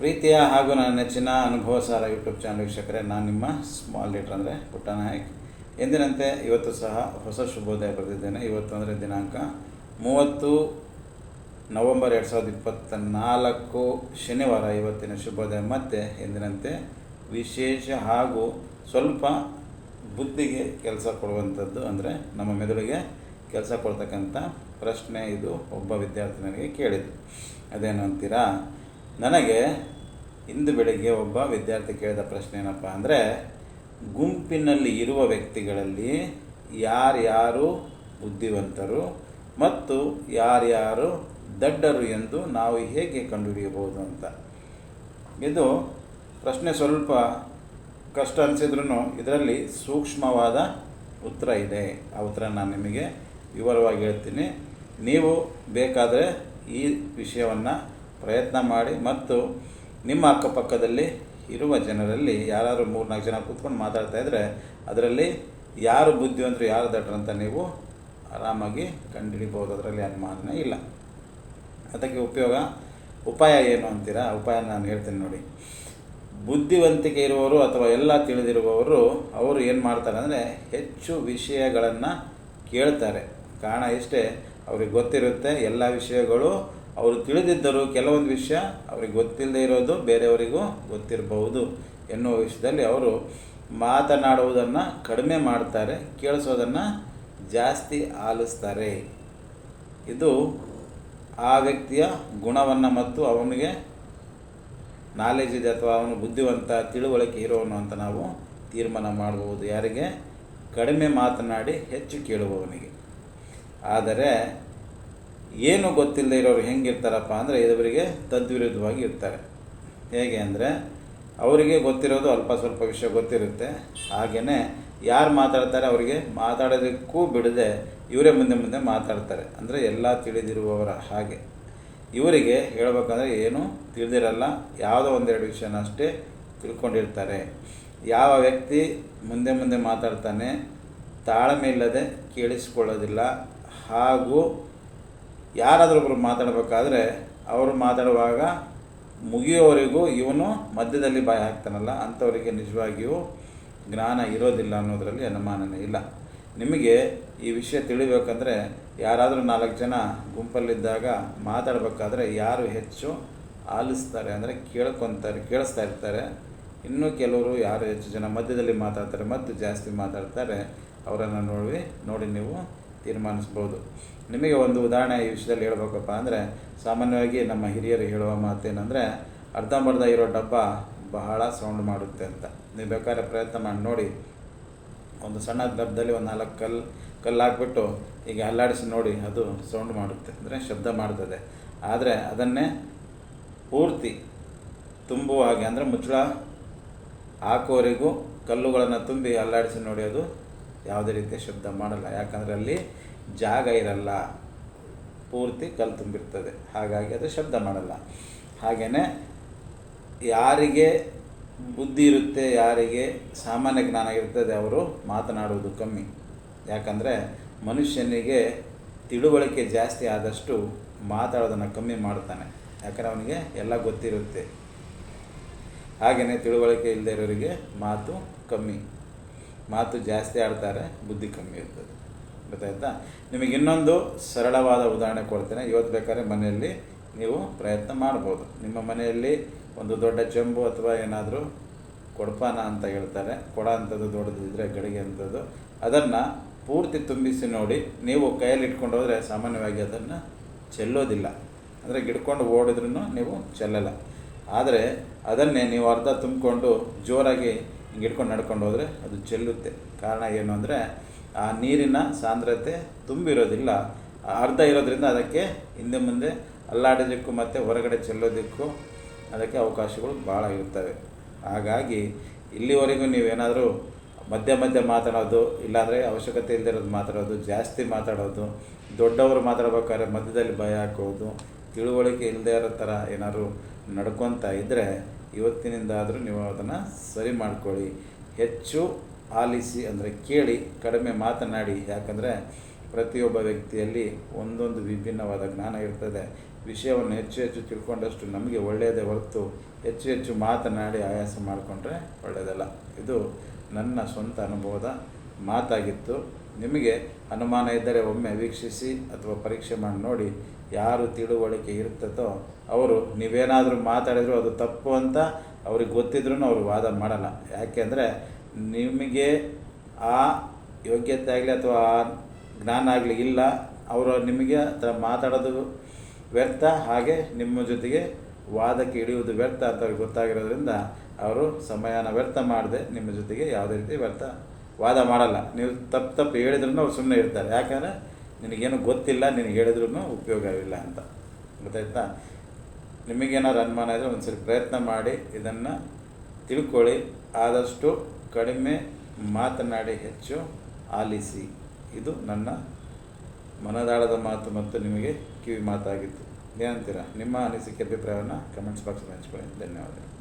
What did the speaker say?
ಪ್ರೀತಿಯ ಹಾಗೂ ನನ್ನ ನೆಚ್ಚಿನ ಅನುಭವ ಸಾರ ಯೂಟ್ಯೂಬ್ ಚಾನಲ್ ವೀಕ್ಷಕರೇ, ನಾನು ನಿಮ್ಮ ಸ್ಮಾಲ್ ಲೀಟರ್ ಅಂದರೆ ಪುಟ್ಟ ನಾಯಕ್. ಎಂದಿನಂತೆ ಇವತ್ತು ಸಹ ಹೊಸ ಶುಭೋದಯ ಬರೆದಿದ್ದೇನೆ. ಇವತ್ತು ಅಂದರೆ ದಿನಾಂಕ ಮೂವತ್ತು ನವಂಬರ್ ಎರಡು ಸಾವಿರದ ಇಪ್ಪತ್ತ ನಾಲ್ಕು ಶನಿವಾರ, ಇವತ್ತಿನ ಶುಭೋದಯ. ಮತ್ತೆ ಎಂದಿನಂತೆ ವಿಶೇಷ ಹಾಗೂ ಸ್ವಲ್ಪ ಬುದ್ಧಿಗೆ ಕೆಲಸ ಕೊಡುವಂಥದ್ದು ಅಂದರೆ ನಮ್ಮ ಮೆದುಳಿಗೆ ಕೆಲಸ ಕೊಡ್ತಕ್ಕಂಥ ಪ್ರಶ್ನೆ ಇದು ಒಬ್ಬ ವಿದ್ಯಾರ್ಥಿನಿಗೆ ಕೇಳಿದ್ದು. ಅದೇನು ಅಂತೀರಾ ನನಗೆ ಇಂದು ಬೆಳಿಗ್ಗೆ ಒಬ್ಬ ವಿದ್ಯಾರ್ಥಿ ಕೇಳಿದ ಪ್ರಶ್ನೆ ಏನಪ್ಪ ಅಂದರೆ, ಗುಂಪಿನಲ್ಲಿ ಇರುವ ವ್ಯಕ್ತಿಗಳಲ್ಲಿ ಯಾರ್ಯಾರು ಬುದ್ಧಿವಂತರು ಮತ್ತು ಯಾರ್ಯಾರು ದಡ್ಡರು ಎಂದು ನಾವು ಹೇಗೆ ಕಂಡುಹಿಡಿಯಬಹುದು ಅಂತ. ಇದು ಪ್ರಶ್ನೆ ಸ್ವಲ್ಪ ಕಷ್ಟ ಅನಿಸಿದ್ರೂ ಇದರಲ್ಲಿ ಸೂಕ್ಷ್ಮವಾದ ಉತ್ತರ ಇದೆ. ಆ ಉತ್ತರ ನಾನು ನಿಮಗೆ ವಿವರವಾಗಿ ಹೇಳ್ತೀನಿ. ನೀವು ಬೇಕಾದರೆ ಈ ವಿಷಯವನ್ನು ಪ್ರಯತ್ನ ಮಾಡಿ ಮತ್ತು ನಿಮ್ಮ ಅಕ್ಕಪಕ್ಕದಲ್ಲಿ ಇರುವ ಜನರಲ್ಲಿ ಯಾರಾದರೂ ಮೂರ್ನಾಲ್ಕು ಜನ ಕೂತ್ಕೊಂಡು ಮಾತಾಡ್ತಾ ಇದ್ದರೆ ಅದರಲ್ಲಿ ಯಾರು ಬುದ್ಧಿವಂತರು ಯಾರು ದಡ್ಡರು ಅಂತ ನೀವು ಆರಾಮಾಗಿ ಕಂಡುಹಿಡಿಬೋದು ಅದರಲ್ಲಿ ಅನುಮಾನ ಇಲ್ಲ. ಅದಕ್ಕೆ ಉಪಯೋಗ, ಉಪಾಯ ಏನು ಅಂತೀರಾ? ಉಪಾಯ ನಾನು ಹೇಳ್ತೀನಿ ನೋಡಿ. ಬುದ್ಧಿವಂತಿಕೆ ಇರುವವರು ಅಥವಾ ಎಲ್ಲ ತಿಳಿದಿರುವವರು ಅವರು ಏನು ಮಾಡ್ತಾರೆ ಅಂದರೆ ಹೆಚ್ಚು ವಿಷಯಗಳನ್ನು ಕೇಳ್ತಾರೆ. ಕಾರಣ ಇಷ್ಟೇ, ಅವ್ರಿಗೆ ಗೊತ್ತಿರುತ್ತೆ, ಎಲ್ಲ ವಿಷಯಗಳು ಅವರು ತಿಳಿದಿದ್ದರೂ ಕೆಲವೊಂದು ವಿಷಯ ಅವ್ರಿಗೆ ಗೊತ್ತಿಲ್ಲದೆ ಇರೋದು ಬೇರೆಯವರಿಗೂ ಗೊತ್ತಿರಬಹುದು ಎನ್ನುವ ವಿಷಯದಲ್ಲಿ ಅವರು ಮಾತನಾಡುವುದನ್ನು ಕಡಿಮೆ ಮಾಡ್ತಾರೆ, ಕೇಳಿಸೋದನ್ನು ಜಾಸ್ತಿ ಆಲಿಸ್ತಾರೆ. ಇದು ಆ ವ್ಯಕ್ತಿಯ ಗುಣವನ್ನು ಮತ್ತು ಅವನಿಗೆ ನಾಲೆಜ್ ಇದೆ ಅಥವಾ ಅವನು ಬುದ್ಧಿವಂತ, ತಿಳುವಳಿಕೆ ಇರೋನು ಅಂತ ನಾವು ತೀರ್ಮಾನ ಮಾಡಬಹುದು ಯಾರಿಗೆ? ಕಡಿಮೆ ಮಾತನಾಡಿ ಹೆಚ್ಚು ಕೇಳುವವನಿಗೆ. ಆದರೆ ಏನು ಗೊತ್ತಿಲ್ಲದೆ ಇರೋರು ಹೆಂಗಿರ್ತಾರಪ್ಪ ಅಂದರೆ ಇದವರಿಗೆ ತದ್ವಿರುದ್ಧವಾಗಿ ಇರ್ತಾರೆ. ಹೇಗೆ ಅಂದರೆ, ಅವರಿಗೆ ಗೊತ್ತಿರೋದು ಅಲ್ಪ ಸ್ವಲ್ಪ ವಿಷಯ ಗೊತ್ತಿರುತ್ತೆ. ಹಾಗೆಯೇ ಯಾರು ಮಾತಾಡ್ತಾರೆ ಅವರಿಗೆ ಮಾತಾಡೋದಕ್ಕೂ ಬಿಡದೆ ಇವರೇ ಮುಂದೆ ಮುಂದೆ ಮಾತಾಡ್ತಾರೆ. ಅಂದರೆ ಎಲ್ಲ ತಿಳಿದಿರುವವರ ಹಾಗೆ. ಇವರಿಗೆ ಹೇಳಬೇಕಂದ್ರೆ ಏನು ತಿಳಿದಿರಲ್ಲ. ಯಾವುದೋ ಒಂದೆರಡು ವಿಷಯನ ಅಷ್ಟೇ ತಿಳ್ಕೊಂಡಿರ್ತಾರೆ. ಯಾವ ವ್ಯಕ್ತಿ ಮುಂದೆ ಮುಂದೆ ಮಾತಾಡ್ತಾನೆ ತಾಳ್ಮೆ ಇಲ್ಲದೆ ಕೇಳಿಸ್ಕೊಳ್ಳೋದಿಲ್ಲ. ಹಾಗೂ ಯಾರಾದರೂ ಒಬ್ಬರು ಮಾತಾಡಬೇಕಾದ್ರೆ ಅವರು ಮಾತಾಡುವಾಗ ಮುಗಿಯೋವರೆಗೂ ಇವನು ಮಧ್ಯದಲ್ಲಿ ಬಾಯಿ ಹಾಕ್ತಾನಲ್ಲ, ಅಂಥವರಿಗೆ ನಿಜವಾಗಿಯೂ ಜ್ಞಾನ ಇರೋದಿಲ್ಲ ಅನ್ನೋದರಲ್ಲಿ ಅನುಮಾನನೇ ಇಲ್ಲ. ನಿಮಗೆ ಈ ವಿಷಯ ತಿಳಿಬೇಕಂದ್ರೆ ಯಾರಾದರೂ ನಾಲ್ಕು ಜನ ಗುಂಪಲ್ಲಿದ್ದಾಗ ಮಾತಾಡಬೇಕಾದ್ರೆ ಯಾರು ಹೆಚ್ಚು ಆಲಿಸ್ತಾರೆ ಅಂದರೆ ಕೇಳ್ಕೊತಾರೆ, ಕೇಳಿಸ್ತಾ ಇರ್ತಾರೆ. ಇನ್ನೂ ಕೆಲವರು ಯಾರು ಹೆಚ್ಚು ಜನ ಮಧ್ಯದಲ್ಲಿ ಮಾತಾಡ್ತಾರೆ, ಮತ್ತು ಜಾಸ್ತಿ ಮಾತಾಡ್ತಾರೆ, ಅವರನ್ನು ನೋಡಿ ನೋಡಿ ನೀವು ತೀರ್ಮಾನಿಸ್ಬೋದು. ನಿಮಗೆ ಒಂದು ಉದಾಹರಣೆ ಈ ವಿಷಯದಲ್ಲಿ ಹೇಳ್ಬೇಕಪ್ಪ ಅಂದರೆ, ಸಾಮಾನ್ಯವಾಗಿ ನಮ್ಮ ಹಿರಿಯರು ಹೇಳುವ ಮಾತೇನೆಂದರೆ, ಅರ್ಧಂಬರ್ಧ ಇರೋ ಡಬ್ಬ ಬಹಳ ಸೌಂಡ್ ಮಾಡುತ್ತೆ ಅಂತ. ನೀವು ಬೇಕಾದ್ರೆ ಪ್ರಯತ್ನ ಮಾಡಿ, ನೋಡಿ. ಒಂದು ಸಣ್ಣ ಡಬ್ಬದಲ್ಲಿ ಒಂದು ನಾಲ್ಕು ಕಲ್ಲು ಕಲ್ಲು ಹಾಕ್ಬಿಟ್ಟು ಈಗ ಅಲ್ಲಾಡಿಸಿ ನೋಡಿ, ಅದು ಸೌಂಡ್ ಮಾಡುತ್ತೆ. ಅಂದರೆ ಶಬ್ದ ಮಾಡ್ತದೆ. ಆದರೆ ಅದನ್ನೇ ಪೂರ್ತಿ ತುಂಬುವ ಹಾಗೆ, ಅಂದರೆ ಮುಚ್ಚಳ ಹಾಕೋವರೆಗೂ ಕಲ್ಲುಗಳನ್ನು ತುಂಬಿ ಅಲ್ಲಾಡಿಸಿ ನೋಡಿ, ಅದು ಯಾವುದೇ ರೀತಿಯ ಶಬ್ದ ಮಾಡಲ್ಲ. ಯಾಕಂದರೆ ಅಲ್ಲಿ ಜಾಗ ಇರಲ್ಲ. ಪೂರ್ತಿ ಕಲ್ಲು ತುಂಬಿರ್ತದೆ. ಹಾಗಾಗಿ ಅದು ಶಬ್ದ ಮಾಡಲ್ಲ. ಹಾಗೆಯೇ ಯಾರಿಗೆ ಬುದ್ಧಿ ಇರುತ್ತೆ, ಯಾರಿಗೆ ಸಾಮಾನ್ಯ ಜ್ಞಾನ ಇರ್ತದೆ ಅವರು ಮಾತನಾಡುವುದು ಕಮ್ಮಿ. ಯಾಕಂದರೆ ಮನುಷ್ಯನಿಗೆ ತಿಳುವಳಿಕೆ ಜಾಸ್ತಿ ಆದಷ್ಟು ಮಾತಾಡೋದನ್ನು ಕಮ್ಮಿ ಮಾಡ್ತಾನೆ. ಯಾಕಂದರೆ ಅವನಿಗೆ ಎಲ್ಲ ಗೊತ್ತಿರುತ್ತೆ. ಹಾಗೆಯೇ ತಿಳುವಳಿಕೆ ಇಲ್ಲದೆ ಇರೋರಿಗೆ ಮಾತು ಕಮ್ಮಿ. ಮಾತು ಜಾಸ್ತಿ ಆಡ್ತಾರೆ, ಬುದ್ಧಿ ಕಮ್ಮಿ ಇರ್ತದೆ. ಗೊತ್ತಾಯ್ತಾ? ನಿಮಗೆ ಇನ್ನೊಂದು ಸರಳವಾದ ಉದಾಹರಣೆ ಕೊಡ್ತೇನೆ. ಇವತ್ತು ಬೇಕಾದ್ರೆ ಮನೆಯಲ್ಲಿ ನೀವು ಪ್ರಯತ್ನ ಮಾಡ್ಬೋದು. ನಿಮ್ಮ ಮನೆಯಲ್ಲಿ ಒಂದು ದೊಡ್ಡ ಚೆಂಬು ಅಥವಾ ಏನಾದರೂ ಕೊಡಪಾನ ಅಂತ ಹೇಳ್ತಾರೆ. ಕೊಡ ಅಂಥದ್ದು ದೊಡ್ಡದಿದ್ದರೆ ಗಡಿಗೆ ಅಂಥದ್ದು. ಅದನ್ನು ಪೂರ್ತಿ ತುಂಬಿಸಿ ನೋಡಿ, ನೀವು ಕೈಯಲ್ಲಿ ಇಟ್ಕೊಂಡು ಹೋದರೆ ಸಾಮಾನ್ಯವಾಗಿ ಅದನ್ನು ಚೆಲ್ಲೋದಿಲ್ಲ. ಅಂದರೆ ಗಿಡ್ಕೊಂಡು ಓಡಿದ್ರೂ ನೀವು ಚೆಲ್ಲಲ್ಲ. ಆದರೆ ಅದನ್ನೇ ನೀವು ಅರ್ಧ ತುಂಬಿಕೊಂಡು ಜೋರಾಗಿ ಹಿಂಗೆ ಹಿಡ್ಕೊಂಡು ನಡ್ಕೊಂಡು ಹೋದರೆ ಅದು ಚೆಲ್ಲುತ್ತೆ. ಕಾರಣ ಏನು ಅಂದರೆ, ಆ ನೀರಿನ ಸಾಂದ್ರತೆ ತುಂಬಿರೋದಿಲ್ಲ. ಅರ್ಧ ಇರೋದ್ರಿಂದ ಅದಕ್ಕೆ ಹಿಂದೆ ಮುಂದೆ ಅಲ್ಲಾಡೋದಕ್ಕೂ ಮತ್ತು ಹೊರಗಡೆ ಚೆಲ್ಲೋದಕ್ಕೂ ಅದಕ್ಕೆ ಅವಕಾಶಗಳು ಭಾಳ ಇರ್ತವೆ. ಹಾಗಾಗಿ ಇಲ್ಲಿವರೆಗೂ ನೀವೇನಾದರೂ ಮಧ್ಯ ಮಧ್ಯ ಮಾತಾಡೋದು, ಇಲ್ಲಾಂದರೆ ಅವಶ್ಯಕತೆ ಇಲ್ಲದಿರೋದು ಮಾತಾಡೋದು, ಜಾಸ್ತಿ ಮಾತಾಡೋದು, ದೊಡ್ಡವರು ಮಾತಾಡ್ಬೇಕಾದ್ರೆ ಮಧ್ಯದಲ್ಲಿ ಭಯ ಹಾಕೋದು, ತಿಳುವಳಿಕೆ ಇಲ್ಲದೇ ಇರೋ ಥರ ಏನಾದರೂ ನಡ್ಕೊತಾ ಇದ್ದರೆ ಇವತ್ತಿನಿಂದಾದರೂ ನೀವು ಅದನ್ನು ಸರಿ ಮಾಡ್ಕೊಳ್ಳಿ. ಹೆಚ್ಚು ಆಲಿಸಿ ಅಂದರೆ ಕೇಳಿ, ಕಡಿಮೆ ಮಾತನಾಡಿ. ಯಾಕಂದರೆ ಪ್ರತಿಯೊಬ್ಬ ವ್ಯಕ್ತಿಯಲ್ಲಿ ಒಂದೊಂದು ವಿಭಿನ್ನವಾದ ಜ್ಞಾನ ಇರ್ತದೆ. ವಿಷಯವನ್ನು ಹೆಚ್ಚು ಹೆಚ್ಚು ತಿಳ್ಕೊಂಡಷ್ಟು ನಮಗೆ ಒಳ್ಳೆಯದೇ ಹೊರತು ಹೆಚ್ಚು ಹೆಚ್ಚು ಮಾತನಾಡಿ ಆಯಾಸ ಮಾಡಿಕೊಂಡ್ರೆ ಒಳ್ಳೆಯದಲ್ಲ. ಇದು ನನ್ನ ಸ್ವಂತ ಅನುಭವದ ಮಾತಾಗಿತ್ತು. ನಿಮಗೆ ಅನುಮಾನ ಇದ್ದರೆ ಒಮ್ಮೆ ವೀಕ್ಷಿಸಿ ಅಥವಾ ಪರೀಕ್ಷೆ ಮಾಡಿ ನೋಡಿ ಯಾರು ತಿಳುವಳಿಕೆ ಇರ್ತದೋ ಅವರು ನೀವೇನಾದರೂ ಮಾತಾಡಿದ್ರು ಅದು ತಪ್ಪು ಅಂತ ಅವ್ರಿಗೆ ಗೊತ್ತಿದ್ರೂ ಅವರು ವಾದ ಮಾಡಲ್ಲ. ಯಾಕೆಂದರೆ ನಿಮಗೆ ಆ ಯೋಗ್ಯತೆ ಆಗಲಿ ಅಥವಾ ಆ ಜ್ಞಾನ ಆಗಲಿ ಇಲ್ಲ. ಅವರು ನಿಮಗೆ ಮಾತಾಡೋದು ವ್ಯರ್ಥ. ಹಾಗೆ ನಿಮ್ಮ ಜೊತೆಗೆ ವಾದಕ್ಕೆ ಇಳಿಯುವುದು ವ್ಯರ್ಥ ಅಂತ ಅವ್ರಿಗೆ ಗೊತ್ತಾಗಿರೋದ್ರಿಂದ ಅವರು ಸಮಯನ ವ್ಯರ್ಥ ಮಾಡದೆ ನಿಮ್ಮ ಜೊತೆಗೆ ಯಾವುದೇ ರೀತಿ ವ್ಯರ್ಥ ವಾದ ಮಾಡಲ್ಲ. ನೀವು ತಪ್ಪು ತಪ್ಪು ಹೇಳಿದ್ರೂ ಅವ್ರು ಸುಮ್ಮನೆ ಇರ್ತಾರೆ. ಯಾಕಂದರೆ ನಿನಗೇನು ಗೊತ್ತಿಲ್ಲ, ನಿನಗೆ ಹೇಳಿದ್ರೂ ಉಪಯೋಗವಿಲ್ಲ ಅಂತ. ಗೊತ್ತಾಯ್ತಾ? ನಿಮಗೇನಾದ್ರು ಅನುಮಾನ ಇದ್ದರೆ ಒಂದ್ಸರಿ ಪ್ರಯತ್ನ ಮಾಡಿ, ಇದನ್ನು ತಿಳ್ಕೊಳ್ಳಿ. ಆದಷ್ಟು ಕಡಿಮೆ ಮಾತನಾಡಿ ಹೆಚ್ಚು ಆಲಿಸಿ. ಇದು ನನ್ನ ಮನದಾಳದ ಮಾತು ಮತ್ತು ನಿಮಗೆ ಕಿವಿ ಮಾತಾಗಿತ್ತು ಏನಂತೀರಾ? ನಿಮ್ಮ ಅನಿಸಿಕೆ, ಅಭಿಪ್ರಾಯವನ್ನು ಕಮೆಂಟ್ಸ್ ಬಾಕ್ಸಲ್ಲಿ ಹಂಚ್ಕೊಳ್ಳಿ. ಧನ್ಯವಾದಗಳು.